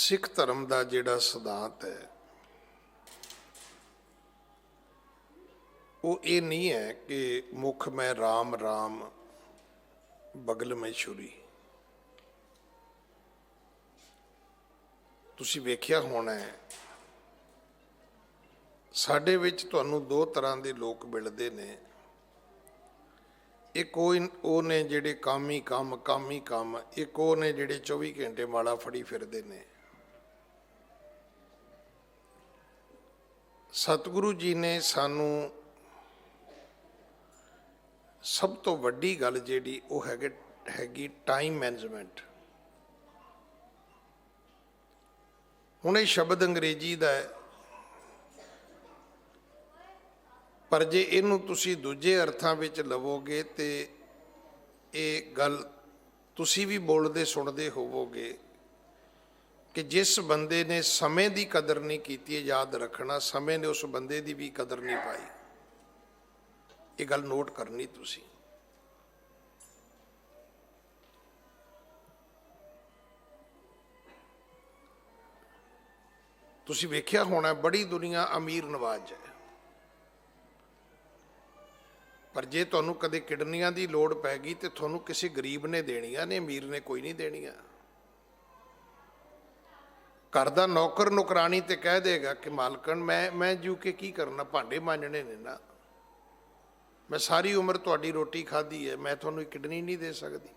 ਸਿੱਖ ਧਰਮ ਦਾ ਜਿਹੜਾ ਸਿਧਾਂਤ ਹੈ, ਉਹ ਇਹ ਨਹੀਂ ਹੈ ਕਿ ਮੁਖ ਮੈਂ RAM RAM ਬਗਲ ਮੈਂ ਛੁਰੀ। ਤੁਸੀਂ ਵੇਖਿਆ ਹੋਣਾ ਹੈ, ਸਾਡੇ ਵਿੱਚ ਤੁਹਾਨੂੰ ਦੋ ਤਰ੍ਹਾਂ ਦੇ ਲੋਕ ਮਿਲਦੇ ਨੇ। ਇੱਕ ਉਹ ਉਹ ਨੇ ਜਿਹੜੇ ਕਾਮੀ ਕੰਮ ਕਾਮੀ ਕੰਮ, ਇੱਕ ਉਹ ਨੇ ਜਿਹੜੇ 24 ਘੰਟੇ ਮਾਲਾ ਫੜੀ ਫਿਰਦੇ ਨੇ। ਸਤਿਗੁਰੂ ਜੀ ਨੇ ਸਾਨੂੰ ਸਭ ਤੋਂ ਵੱਡੀ ਗੱਲ ਜਿਹੜੀ ਉਹ ਹੈਗੇ, ਹੈਗੀ ਟਾਈਮ ਮੈਨੇਜਮੈਂਟ ਹੁਣ ਇਹ ਸ਼ਬਦ ਅੰਗਰੇਜ਼ੀ ਦਾ ਹੈ। ਪਰ ਜੇ ਇਹਨੂੰ ਤੁਸੀਂ ਦੂਜੇ ਅਰਥਾਂ ਵਿੱਚ ਲਵੋਗੇ ਤੇ ਇਹ ਗੱਲ ਤੁਸੀਂ ਵੀ ਬੋਲਦੇ ਸੁਣਦੇ ਹੋਵੋਗੇ। ਕਿ ਜਿਸ ਬੰਦੇ ਨੇ ਸਮੇਂ ਦੀ ਕਦਰ ਨਹੀਂ ਕੀਤੀ ਹੈ ਯਾਦ ਰੱਖਣਾ, ਸਮੇਂ ਨੇ ਉਸ ਬੰਦੇ ਦੀ ਵੀ ਕਦਰ ਨਹੀਂ ਪਾਈ। ਇਹ ਗੱਲ ਨੋਟ ਕਰਨੀ ਤੁਸੀਂ। ਤੁਸੀਂ ਵੇਖਿਆ ਹੋਣਾ, ਬੜੀ ਦੁਨੀਆ ਅਮੀਰ ਨਵਾਜ ਹੈ। ਪਰ ਜੇ ਤੁਹਾਨੂੰ ਕਦੇ ਕਿਡਨੀਆਂ ਦੀ ਲੋੜ ਪੈ ਗਈ ਤੇ ਤੁਹਾਨੂੰ ਕਿਸੇ ਗਰੀਬ ਨੇ ਦੇਣੀਆਂ ਨੇ, ਅਮੀਰ ਨੇ ਕੋਈ ਨਹੀਂ ਦੇਣੀਆਂ। ਘਰ ਦਾ ਨੌਕਰ ਨੁਕਰਾਨੀ ਤੇ ਕਹਿ ਦੇਗਾ ਕਿ ਮਾਲਕਣ, ਮੈਂ ਮੈਂ ਜੂ ਕੇ ਕੀ ਕਰਨਾ, ਭਾਂਡੇ ਮਾਂਜਣੇ ਨੇ ਨਾ। ਮੈਂ ਸਾਰੀ ਉਮਰ ਤੁਹਾਡੀ ਰੋਟੀ ਖਾਧੀ ਹੈ, ਮੈਂ ਤੁਹਾਨੂੰ ਕਿਡਨੀ ਨਹੀਂ ਦੇ ਸਕਦੀ।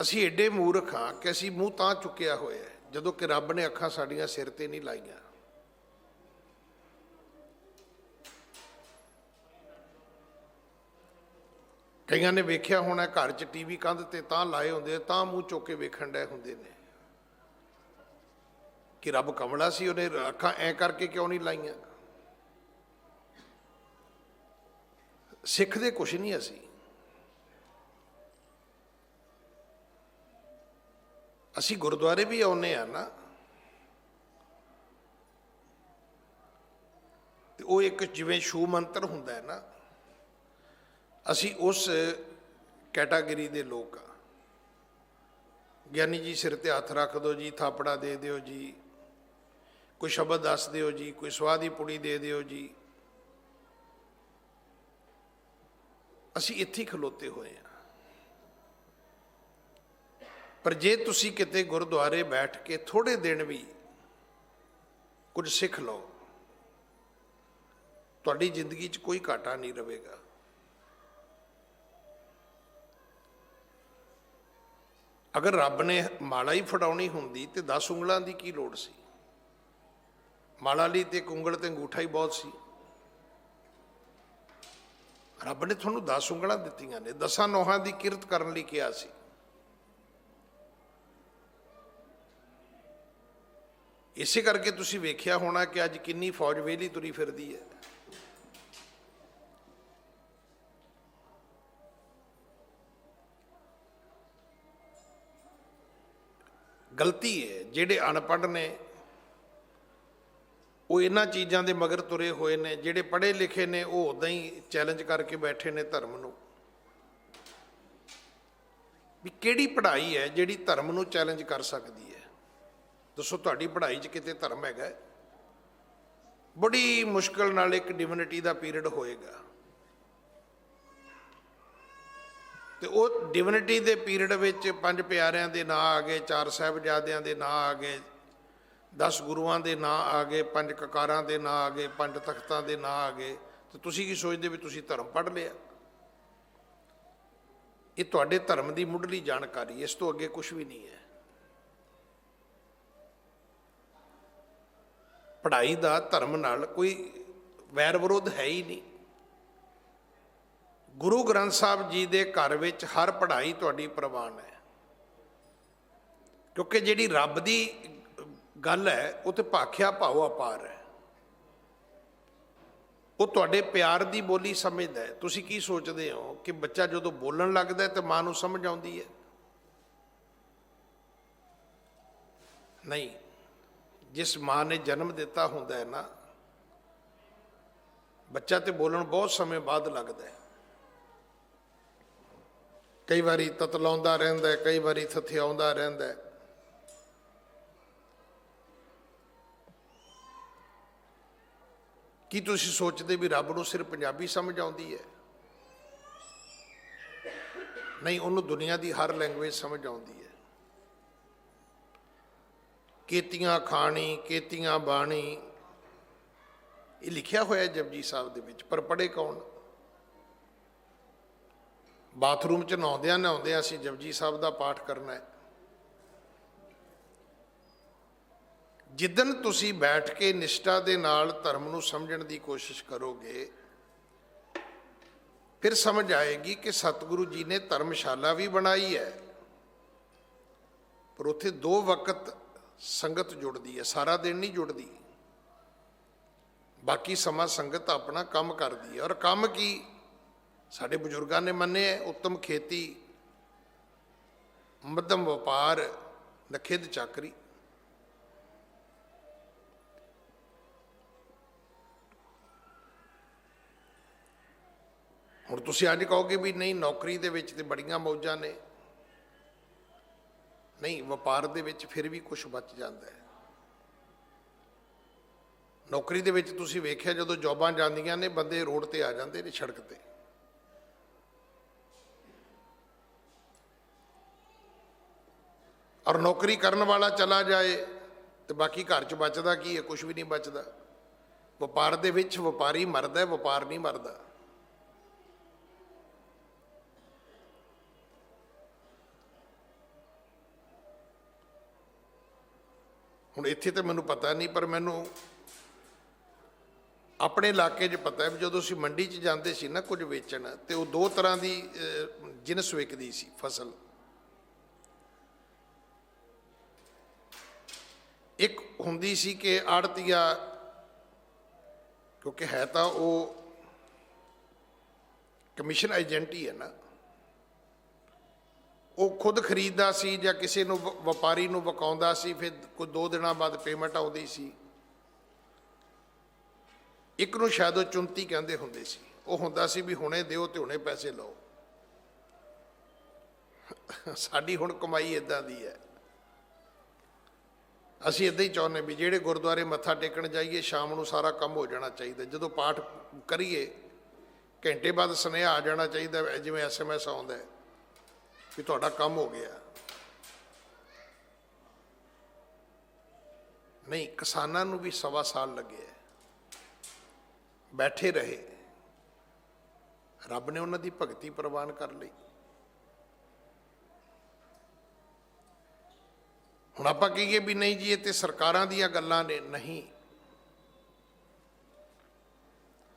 ਅਸੀਂ ਐਡੇ ਮੂਰਖ ਹਾਂ ਕਿ ਅਸੀਂ ਮੂੰਹ ਤਾਂ ਚੁੱਕਿਆ ਹੋਇਆ ਜਦੋਂ ਕਿ ਰੱਬ ਨੇ ਅੱਖਾਂ ਸਾਡੀਆਂ ਸਿਰ ਤੇ ਨਹੀਂ ਲਾਈਆਂ। ਕਈਆਂ ਨੇ ਵੇਖਿਆ ਹੋਣਾ ਘਰ 'ਚ ਟੀਵੀ ਕੰਧ ਤੇ ਤਾਂ ਲਾਏ ਹੁੰਦੇ ਤਾਂ ਮੂੰਹ ਚੁੱਕ ਕੇ ਵੇਖਣ ਡਏ ਹੁੰਦੇ ਨੇ। ਕਿ ਰੱਬ ਕਮਲਾ ਸੀ, ਉਹਨੇ ਅੱਖਾਂ ਐ ਕਰਕੇ ਕਿਉਂ ਨਹੀਂ ਲਾਈਆਂ? ਸਿੱਖਦੇ ਕੁਛ ਨਹੀਂ ਅਸੀਂ। ਅਸੀਂ ਗੁਰਦੁਆਰੇ ਵੀ ਆਉਨੇ ਆ ਨਾ। ਤੇ ਉਹ ਇੱਕ ਜਿਵੇਂ ਸ਼ੂ ਮੰਤਰ ਹੁੰਦਾ ਹੈ ਨਾ ਅਸੀਂ ਉਸ ਕੈਟਾਗਰੀ ਦੇ ਲੋਕ ਆ। ਗਿਆਨੀ ਜੀ ਸਿਰ ਤੇ ਹੱਥ ਰੱਖ ਦਿਓ ਜੀ, ਥਾਪੜਾ ਦੇ ਦਿਓ ਜੀ, ਕੋਈ ਸ਼ਬਦ ਦੱਸ ਦਿਓ ਜੀ, ਕੋਈ ਸਵਾਦੀ ਪੁੜੀ ਦੇ ਦਿਓ ਜੀ। ਅਸੀਂ ਇੱਥੇ ਖਲੋਤੇ ਹੋਏ ਆ। ਪਰ ਜੇ ਤੁਸੀਂ ਕਿਤੇ ਗੁਰਦੁਆਰੇ ਬੈਠ ਕੇ ਥੋੜੇ ਦਿਨ ਵੀ ਕੁਝ ਸਿੱਖ ਲਓ, ਤੁਹਾਡੀ ਜ਼ਿੰਦਗੀ 'ਚ ਕੋਈ ਘਾਟਾ ਨਹੀਂ ਰਹੇਗਾ। ਅਗਰ ਰੱਬ ਨੇ ਮਾਲਾ ਹੀ ਫੜਾਉਣੀ ਹੁੰਦੀ ਤੇ 10 ਉਂਗਲਾਂ ਦੀ ਕੀ ਲੋੜ ਸੀ? ਮਾਲਾ ਲਈ ਤੇ ਇੱਕ ਉਂਗਲ ਤੇ ਅੰਗੂਠਾ ਹੀ ਬਹੁਤ ਸੀ। ਰੱਬ ਨੇ ਤੁਹਾਨੂੰ 10 ਉਂਗਲਾਂ ਦਿੱਤੀਆਂ ਨੇ, ਦਸਾਂ ਨੋਹਾਂ ਦੀ ਕਿਰਤ ਕਰਨ ਲਈ ਕਿਹਾ ਸੀ। ਇਸੇ ਕਰਕੇ ਤੁਸੀਂ ਵੇਖਿਆ ਹੋਣਾ ਕਿ ਅੱਜ ਕਿੰਨੀ ਫੌਜ ਵੇਲੀ ਤੁਰੀ ਫਿਰਦੀ ਹੈ। ਗਲਤੀ ਹੈ, ਜਿਹੜੇ ਅਨਪੜ੍ਹ ਨੇ, ਉਹ ਇਹਨਾਂ ਚੀਜ਼ਾਂ ਦੇ ਮਗਰ ਤੁਰੇ ਹੋਏ ਨੇ, ਜਿਹੜੇ ਪੜ੍ਹੇ ਲਿਖੇ ਨੇ, ਉਹ ਉਦਾਂ ਹੀ ਚੈਲੰਜ ਕਰਕੇ ਬੈਠੇ ਨੇ ਧਰਮ ਨੂੰ। ਵੀ ਕਿਹੜੀ ਪੜ੍ਹਾਈ ਹੈ ਜਿਹੜੀ ਧਰਮ ਨੂੰ ਚੈਲੰਜ ਕਰ ਸਕਦੀ ਹੈ? ਦੱਸੋ, ਤੁਹਾਡੀ ਪੜ੍ਹਾਈ 'ਚ ਕਿਤੇ ਧਰਮ ਹੈਗਾ? ਬੜੀ ਮੁਸ਼ਕਲ ਨਾਲ ਇੱਕ ਡਿਵਿਨਿਟੀ ਦਾ ਪੀਰੀਅਡ ਹੋਏਗਾ। ਤੇ ਉਹ ਡਿਵਿਨਿਟੀ ਦੇ ਪੀਰੀਅਡ ਵਿੱਚ ਪੰਜ ਪਿਆਰਿਆਂ ਦੇ ਨਾਂ ਆ ਗਏ, ਚਾਰ ਸਾਹਿਬਜ਼ਾਦਿਆਂ ਦੇ ਨਾਂ ਆ ਗਏ 10 ਗੁਰੂਆਂ ਦੇ ਨਾਂ ਆ ਗਏ, ਪੰਜ ਕਕਾਰਾਂ ਦੇ ਨਾਂ ਆ ਗਏ, ਪੰਜ ਤਖਤਾਂ ਦੇ ਨਾਂ ਆ ਗਏ। ਤੇ ਤੁਸੀਂ ਕੀ ਸੋਚਦੇ ਵੀ ਤੁਸੀਂ ਧਰਮ ਪੜ੍ਹ ਲਿਆ? ਇਹ ਤੁਹਾਡੇ ਧਰਮ ਦੀ ਮੁੱਢਲੀ ਜਾਣਕਾਰੀ, ਇਸ ਤੋਂ ਅੱਗੇ ਕੁਝ ਵੀ ਨਹੀਂ ਹੈ। ਪੜ੍ਹਾਈ ਦਾ ਧਰਮ ਨਾਲ ਕੋਈ ਵੈਰ ਵਿਰੋਧ ਹੈ ਹੀ ਨਹੀਂ। ਗੁਰੂ ਗ੍ਰੰਥ ਸਾਹਿਬ ਜੀ ਦੇ ਘਰ ਵਿੱਚ ਹਰ ਪੜ੍ਹਾਈ ਤੁਹਾਡੀ ਪ੍ਰਵਾਨ ਹੈ। ਕਿਉਂਕਿ ਜਿਹੜੀ ਰੱਬ ਦੀ ਗੱਲ ਹੈ, ਉਹ ਤੇ ਭਾਖਿਆ ਭਾਵ ਅਪਾਰ ਹੈ। ਉਹ ਤੁਹਾਡੇ ਪਿਆਰ ਦੀ ਬੋਲੀ ਸਮਝਦਾ ਹੈ। ਤੁਸੀਂ ਕੀ ਸੋਚਦੇ ਹੋ ਕਿ ਬੱਚਾ ਜਦੋਂ ਬੋਲਣ ਲੱਗਦਾ ਹੈ ਤੇ ਮਾਂ ਨੂੰ ਸਮਝ ਆਉਂਦੀ ਹੈ? ਨਹੀਂ। ਜਿਸ ਮਾਂ ਨੇ ਜਨਮ ਦਿੱਤਾ ਹੁੰਦਾ ਹੈ ਨਾ, ਬੱਚਾ ਤੇ ਬੋਲਣ ਬਹੁਤ ਸਮੇਂ ਬਾਅਦ ਲੱਗਦਾ ਹੈ। ਕਈ ਵਾਰੀ ਤਤਲਾਉਂਦਾ ਰਹਿੰਦਾ ਕਈ ਵਾਰੀ ਥਥਿਆਉਂਦਾ ਰਹਿੰਦਾ ਕੀ ਤੁਸੀਂ ਸੋਚਦੇ ਵੀ ਰੱਬ ਨੂੰ ਸਿਰਫ ਪੰਜਾਬੀ ਸਮਝ ਆਉਂਦੀ ਹੈ? ਨਹੀਂ, ਉਹਨੂੰ ਦੁਨੀਆ ਦੀ ਹਰ ਲੈਂਗੁਏਜ ਸਮਝ ਆਉਂਦੀ ਹੈ। ਕੇਤੀਆਂ ਖਾਣੀ, ਕੇਤੀਆਂ ਬਾਣੀ, ਇਹ ਲਿਖਿਆ ਹੋਇਆ ਜਪਜੀ ਸਾਹਿਬ ਦੇ ਵਿੱਚ, ਪਰ ਪੜ੍ਹੇ ਕੌਣ? ਬਾਥਰੂਮ 'ਚ ਨਹਾਉਂਦਿਆਂ ਨਹਾਉਂਦਿਆਂ ਅਸੀਂ ਜਪਜੀ ਸਾਹਿਬ ਦਾ ਪਾਠ ਕਰਨਾ ਹੈ। ਜਿੱਦਨ ਤੁਸੀਂ ਬੈਠ ਕੇ ਨਿਸ਼ਟਾ ਦੇ ਨਾਲ ਧਰਮ ਨੂੰ ਸਮਝਣ ਦੀ ਕੋਸ਼ਿਸ਼ ਕਰੋਗੇ, ਫਿਰ ਸਮਝ ਆਏਗੀ ਕਿ ਸਤਿਗੁਰੂ ਜੀ ਨੇ ਧਰਮਸ਼ਾਲਾ ਵੀ ਬਣਾਈ ਹੈ, ਪਰ ਉੱਥੇ ਦੋ ਵਕਤ ਸੰਗਤ ਜੁੜਦੀ ਹੈ, ਸਾਰਾ ਦਿਨ ਨਹੀਂ ਜੁੜਦੀ। ਬਾਕੀ ਸਮਾਂ ਸੰਗਤ ਆਪਣਾ ਕੰਮ ਕਰਦੀ ਹੈ। ਔਰ ਕੰਮ ਕੀ? ਸਾਡੇ ਬਜ਼ੁਰਗਾਂ ਨੇ ਮੰਨੇ ਉੱਤਮ ਖੇਤੀ, ਮੱਧਮ ਵਪਾਰ, ਨਖਿੱਧ ਚਾਕਰੀ। ਹੁਣ ਤੁਸੀਂ ਅੱਜ ਕਹੋਗੇ ਵੀ ਨਹੀਂ, ਨੌਕਰੀ ਦੇ ਵਿੱਚ ਤੇ ਬੜੀਆਂ ਮੌਜਾਂ ਨੇ। ਨਹੀਂ, ਵਪਾਰ ਦੇ ਵਿੱਚ ਫਿਰ ਵੀ ਕੁਝ ਬਚ ਜਾਂਦਾ ਹੈ। ਨੌਕਰੀ ਦੇ ਵਿੱਚ ਤੁਸੀਂ ਵੇਖਿਆ ਜਦੋਂ ਜੌਬਾਂ ਜਾਂਦੀਆਂ ਨੇ, ਬੰਦੇ ਰੋਡ ਤੇ ਆ ਜਾਂਦੇ ਨੇ ਸੜਕ ਤੇ। ਔਰ ਨੌਕਰੀ ਕਰਨ ਵਾਲਾ ਚਲਾ ਜਾਏ ਤੇ ਬਾਕੀ ਘਰ 'ਚ ਬਚਦਾ ਕੀ ਹੈ? ਕੁਝ ਵੀ ਨਹੀਂ ਬਚਦਾ। ਵਪਾਰ ਦੇ ਵਿੱਚ ਵਪਾਰੀ ਮਰਦਾ ਹੈ, ਵਪਾਰ ਨਹੀਂ ਮਰਦਾ। ਹੁਣ ਇੱਥੇ ਤਾਂ ਮੈਨੂੰ ਪਤਾ ਨਹੀਂ, ਪਰ ਮੈਨੂੰ ਆਪਣੇ ਇਲਾਕੇ 'ਚ ਪਤਾ ਹੈ ਜਦੋਂ ਅਸੀਂ ਮੰਡੀ 'ਚ ਜਾਂਦੇ ਸੀ ਨਾ ਕੁਝ ਵੇਚਣ, ਤੇ ਉਹ ਦੋ ਤਰ੍ਹਾਂ ਦੀ ਜਿਨਸ ਵਿਕਦੀ ਸੀ ਫਸਲ। ਇੱਕ ਹੁੰਦੀ ਸੀ ਕਿ ਆੜਤੀਆ ਕਿਉਂਕਿ ਹੈ ਤਾਂ ਉਹ ਕਮਿਸ਼ਨ ਏਜੰਟ ਹੀ ਹੈ ਨਾ। ਉਹ ਖੁਦ ਖਰੀਦਦਾ ਸੀ ਜਾਂ ਕਿਸੇ ਨੂੰ ਵ- ਵਪਾਰੀ ਨੂੰ ਵਕਾਉਂਦਾ ਸੀ, ਫਿਰ ਕੋਈ ਦੋ ਦਿਨਾਂ ਬਾਅਦ ਪੇਮੈਂਟ ਆਉਂਦੀ ਸੀ। ਇੱਕ ਨੂੰ ਸ਼ਾਇਦ ਉਹ 34 ਕਹਿੰਦੇ ਹੁੰਦੇ ਸੀ। ਉਹ ਹੁੰਦਾ ਸੀ ਵੀ ਹੁਣੇ ਦਿਓ ਤੇ ਹੁਣੇ ਪੈਸੇ ਲਓ। ਸਾਡੀ ਹੁਣ ਕਮਾਈ ਇਦਾਂ ਦੀ ਹੈ। ਅਸੀਂ ਇਦਾਂ ਹੀ ਚਾਹੁੰਦੇ ਵੀ ਜਿਹੜੇ ਗੁਰਦੁਆਰੇ ਮੱਥਾ ਟੇਕਣ ਜਾਈਏ ਸ਼ਾਮ ਨੂੰ ਸਾਰਾ ਕੰਮ ਹੋ ਜਾਣਾ ਚਾਹੀਦਾ। ਜਦੋਂ ਪਾਠ ਕਰੀਏ ਘੰਟੇ ਬਾਅਦ ਸੁਨੇਹਾ ਆ ਜਾਣਾ ਚਾਹੀਦਾ ਹੈ, ਜਿਵੇਂ ਐਸਐਮਐਸ ਆਉਂਦਾ ਹੈ ਵੀ ਤੁਹਾਡਾ ਕੰਮ ਹੋ ਗਿਆ। ਨਹੀਂ ਕਿਸਾਨਾਂ ਨੂੰ ਵੀ ਸਵਾ ਸਾਲ ਲੱਗਿਆ ਬੈਠੇ ਰਹੇ। ਰੱਬ ਨੇ ਉਹਨਾਂ ਦੀ ਭਗਤੀ ਪ੍ਰਵਾਨ ਕਰ ਲਈ। ਹੁਣ ਆਪਾਂ ਕਹੀਏ ਵੀ ਨਹੀਂ ਜੀ, ਇਹ ਤੇ ਸਰਕਾਰਾਂ ਦੀਆਂ ਗੱਲਾਂ ਨੇ, ਨਹੀਂ।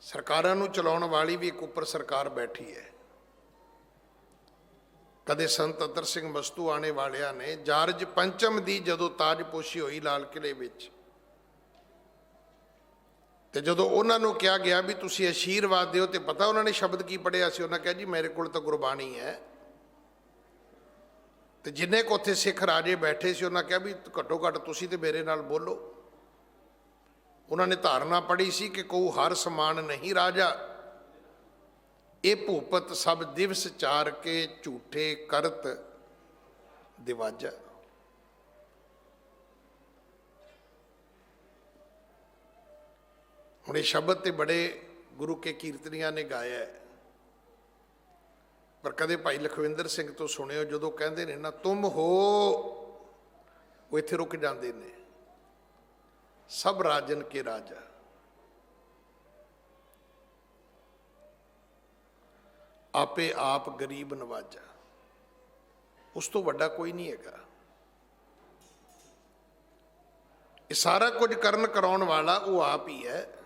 ਸਰਕਾਰਾਂ ਨੂੰ ਚਲਾਉਣ ਵਾਲੀ ਵੀ ਇੱਕ ਉੱਪਰ ਸਰਕਾਰ ਬੈਠੀ ਹੈ। ਕਦੇ ਸੰਤ ਅਤਰ ਸਿੰਘ ਮਸਤੂ ਆਣੇ ਵਾਲਿਆਂ ਨੇ ਜਾਰਜ ਪੰਚਮ ਦੀ ਜਦੋਂ ਤਾਜਪੋਸ਼ੀ ਹੋਈ ਲਾਲ ਕਿਲੇ ਵਿੱਚ, ਤੇ ਜਦੋਂ ਉਹਨਾਂ ਨੂੰ ਕਿਹਾ ਗਿਆ ਵੀ ਤੁਸੀਂ ਅਸ਼ੀਰਵਾਦ ਦਿਓ ਤੇ ਪਤਾ ਉਹਨਾਂ ਨੇ ਸ਼ਬਦ ਕੀ ਪੜਿਆ ਸੀ? ਉਹਨਾਂ ਕਿਹਾ ਜੀ, ਮੇਰੇ ਕੋਲ ਤਾਂ ਗੁਰਬਾਣੀ ਹੈ। ਤੇ ਜਿੰਨੇ ਕੋ ਉੱਥੇ ਸਿੱਖ ਰਾਜੇ ਬੈਠੇ ਸੀ, ਉਹਨਾਂ ਕਿਹਾ ਵੀ ਘੱਟੋ ਘੱਟ ਤੁਸੀਂ ਤੇ ਮੇਰੇ ਨਾਲ ਬੋਲੋ। ਉਹਨਾਂ ਨੇ ਧਾਰਨਾ ਪੜੀ ਸੀ ਕਿ ਕੋ ਹਰ ਸਮਾਨ ਨਹੀਂ ਰਾਜਾ। ਇਹ ਭੂਪਤ ਸਭ ਦਿਵਸ ਚਾਰ ਕੇ ਝੂਠੇ ਕਰਤ ਦਿਵਾਜਾ। ਹੁਣ ਇਹ ਸ਼ਬਦ ਤੇ ਬੜੇ ਗੁਰੂ ਕੇ ਕੀਰਤਨੀਆਂ ਨੇ ਗਾਇਆ ਹੈ। ਪਰ ਕਦੇ ਭਾਈ ਲਖਵਿੰਦਰ ਸਿੰਘ ਤੋਂ ਸੁਣਿਓ, ਜਦੋਂ ਕਹਿੰਦੇ ਨੇ ਨਾ, ਤੁਮ ਹੋ, ਉਹ ਇੱਥੇ ਰੁਕ ਜਾਂਦੇ ਨੇ। ਸਭ ਰਾਜਨ ਕੇ ਰਾਜਾ। ਆਪੇ ਆਪ ਗਰੀਬ ਨਵਾਜਾ। ਉਸ ਤੋਂ ਵੱਡਾ ਕੋਈ ਨਹੀਂ ਹੈਗਾ। ਇਹ ਸਾਰਾ ਕੁਝ ਕਰਨ ਕਰਾਉਣ ਵਾਲਾ ਉਹ ਆਪ ਹੀ ਹੈ।